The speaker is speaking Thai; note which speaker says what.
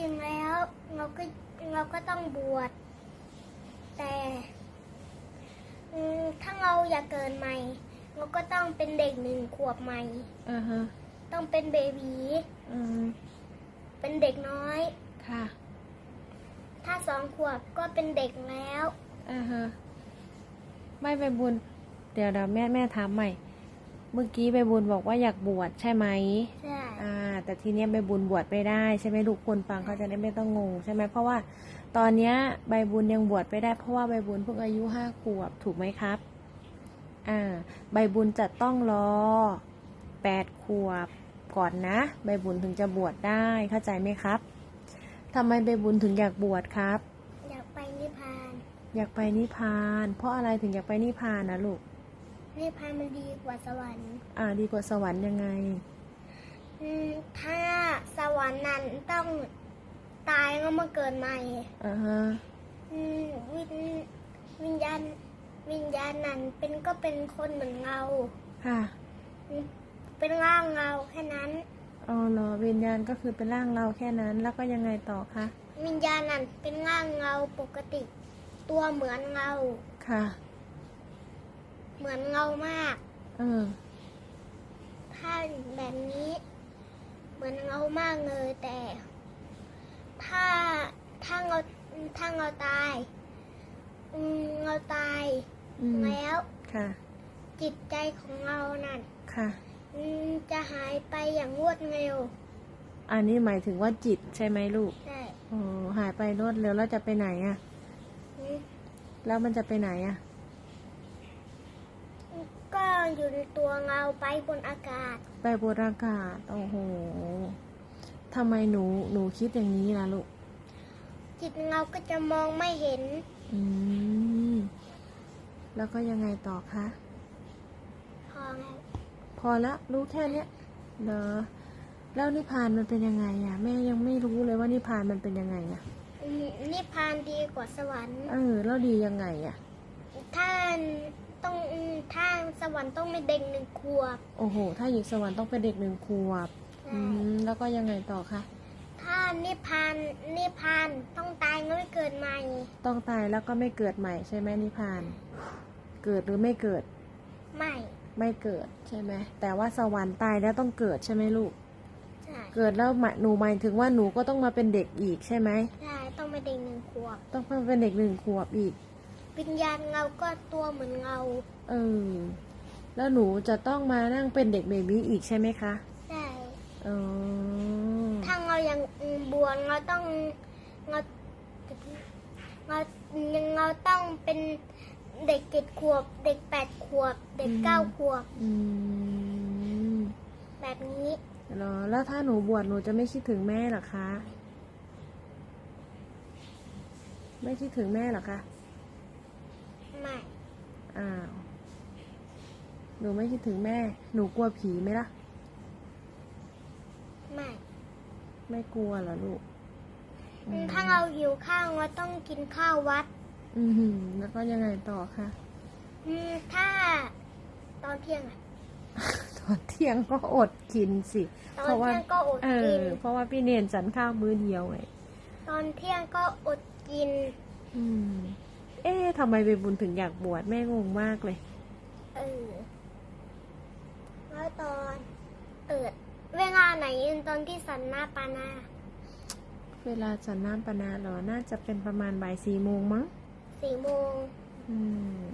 Speaker 1: ริงแล้วเราก็เราก็ต้องบวชแต่อืมถ้าเราอยากเกิดใหม่ เราก็ต้องเป็นเด็กหนึ่งขวบใหม่
Speaker 2: อ่าฮะ
Speaker 1: ต้องเป็นเบบี
Speaker 2: อืม
Speaker 1: เป็นเด็กน้อย
Speaker 2: ค่ะ
Speaker 1: ถ้าสองขวบก็เป็นเด็กแล้ว
Speaker 2: อ่าฮะไม่ไปบุญ เดี๋ยวเดี๋ยวแม่แม่ถามใหม่ เมื่อกี้ไปบุญบอกว่าอยากบวชใช่ไหม
Speaker 1: ใช่
Speaker 2: อ่า แต่ทีเนี้ยใบบุญบวชไม่ได้ใช่ไหมลูกคนฟังเขาจะได้ไม่ต้องงงใช่ไหมเพราะว่าตอนเนี้ยใบบุญยังบวชไม่ได้เพราะว่าใบบุญเพิ่งอายุห้าขวบถูกไหมครับอ่าใบบุญจะต้องรอแปดขวบก่อนนะ ใบบุญถึงจะบวชได้เข้าใจไหมครับทำไมใบบุญถึงอยากบวชครับ
Speaker 1: อยากไปนิพพาน
Speaker 2: อยากไปนิพพาน เพราะอะไรถึงอยากไปนิพพานนะลูก
Speaker 1: นิพพานมันดีกว่าสวรรค์
Speaker 2: อ่าดีกว่าสวรรค์ยังไง
Speaker 1: อืม ถ้าสวรรค์นั้นต้องตายก็มาเกิดใหม่
Speaker 2: อ่าฮะ
Speaker 1: อืมวิญวิญญาณวิญญาณนั้นเป็นก็เป็นคนเหมือนเงา
Speaker 2: ค่ะ
Speaker 1: อืมเป็นร่างเงาแค่นั้น
Speaker 2: อ๋อเหรอวิญญาณก็คือเป็นร่างเราแค่นั้น แล้วก็ยังไงต่อคะ
Speaker 1: วิญญาณนั้นเป็นร่างเงาปกติ ตัวเหมือนเงา
Speaker 2: ค่ะ
Speaker 1: เหมือนเงามาก
Speaker 2: เออ
Speaker 1: ถ้าแบบนี้ เหมือนเงามากเลยแต่ ถ้าถ้าเงาถ้าเงาตายอืมเงาตาย
Speaker 2: อืม
Speaker 1: แล้ว
Speaker 2: ค่ะ
Speaker 1: จิตใจของเงานั่น
Speaker 2: ค่ะ
Speaker 1: อืมจะหายไปอย่างรวดเร็ว
Speaker 2: อันนี้หมายถึงว่าจิตใช่ไหมลูก
Speaker 1: ใช่
Speaker 2: อ๋อหายไปรวดเร็วแล้วจะไปไหนอะ
Speaker 1: อืม
Speaker 2: แล้วมันจะไปไหนอะ
Speaker 1: ก็อยู่ในตัวเงาไปบนอากาศ
Speaker 2: ไปบนอากาศ โอ้โหทำไมหนูหนูคิดอย่างนี้ล่ะลูก
Speaker 1: จิตเงาก็จะมองไม่เห็น
Speaker 2: อืม แล้วก็ยังไงต่อคะ
Speaker 1: พอไง
Speaker 2: พอละรู้แค่เนี้ยเหรอแล้วนิพพานมันเป็นยังไงอะแม่ยังไม่รู้เลยว่านิพพานมันเป็นยังไงอะ
Speaker 1: อืมนิพพานดีกว่าสวรรค์
Speaker 2: เออ แล้วดียังไงอะ
Speaker 1: ถ้า ต้องอืมถ้าสวรรค์ต้องเป็นเด็กหนึ่งขวบ
Speaker 2: โอ้โห ถ้าอยู่สวรรค์ต้องเป็นเด็กหนึ่งขวบอืมแล้วก็ยังไงต่อคะ
Speaker 1: ถ้านิพพานนิพพานต้องตายแล้วไม่เกิดใหม่
Speaker 2: ต้องตายแล้วก็ไม่เกิดใหม่ใช่ไหมนิพพาน เกิดหรือไม่เกิด
Speaker 1: ไม่
Speaker 2: ไม่เกิดใช่ไหม แต่ว่าสวรรค์ตายแล้วต้องเกิดใช่ไหมลูก
Speaker 1: ใช่
Speaker 2: เกิดแล้วหมายหนูหมายถึงว่าหนูก็ต้องมาเป็นเด็กอีกใช่ไหม
Speaker 1: ใช่ต้องเป็นเด็กหนึ่งขวบ
Speaker 2: ต้องมาเป็นเด็กหนึ่งขวบอีก
Speaker 1: วิญญาณเงาก็ตัวเหมือนเงา
Speaker 2: เออ แล้วหนูจะต้องมานั่งเป็นเด็กเบบี้อีกใช่ไหมคะ
Speaker 1: ใช่
Speaker 2: อ๋อ
Speaker 1: ถ้าเงายังอืมบวชเงาต้องเงาเงายังเงาต้องเป็นเด็กเจ็ดขวบ เด็กแปดขวบ เด็กเก้าขวบ
Speaker 2: อืม
Speaker 1: แบบนี้
Speaker 2: เหรอแล้วถ้าหนูบวชหนูจะไม่คิดถึงแม่เหรอคะ ไม่คิดถึงแม่เหรอคะ
Speaker 1: ไม่
Speaker 2: อ้าวหนูไม่คิดถึงแม่ หนูกลัวผีไหมล่ะ
Speaker 1: ไม่
Speaker 2: ไม่กลัวเหรอลูก
Speaker 1: อืมถ้าเราหิวข้าวเราต้องกินข้าววัด
Speaker 2: อือหือแล้วก็ยังไงต่อคะ
Speaker 1: อืมถ้า ตอนเที่ยงอะ
Speaker 2: ตอนเที่ยงก็อดกินสิ
Speaker 1: ตอ
Speaker 2: เพ
Speaker 1: น
Speaker 2: ราะว่า
Speaker 1: เที่ยงก็อด
Speaker 2: เอ
Speaker 1: กิ
Speaker 2: อน เพราะว่าพี่เนียนสันข้าวมื้อเดียวไง
Speaker 1: ตอนเที่ยงก็อดกิน
Speaker 2: อืม เอ๊ะทำไมไปบุญถึงอยากบวชแม่งงมากเลย
Speaker 1: เออแล้วตอนเอิดเวลาไหนตอนที่สันหน้าปานา
Speaker 2: เวลาฉันน้ำปานาเหรอ น่าจะเป็นประมาณบ่ายสี่โมงมั้ง
Speaker 1: สี่โมง
Speaker 2: อืม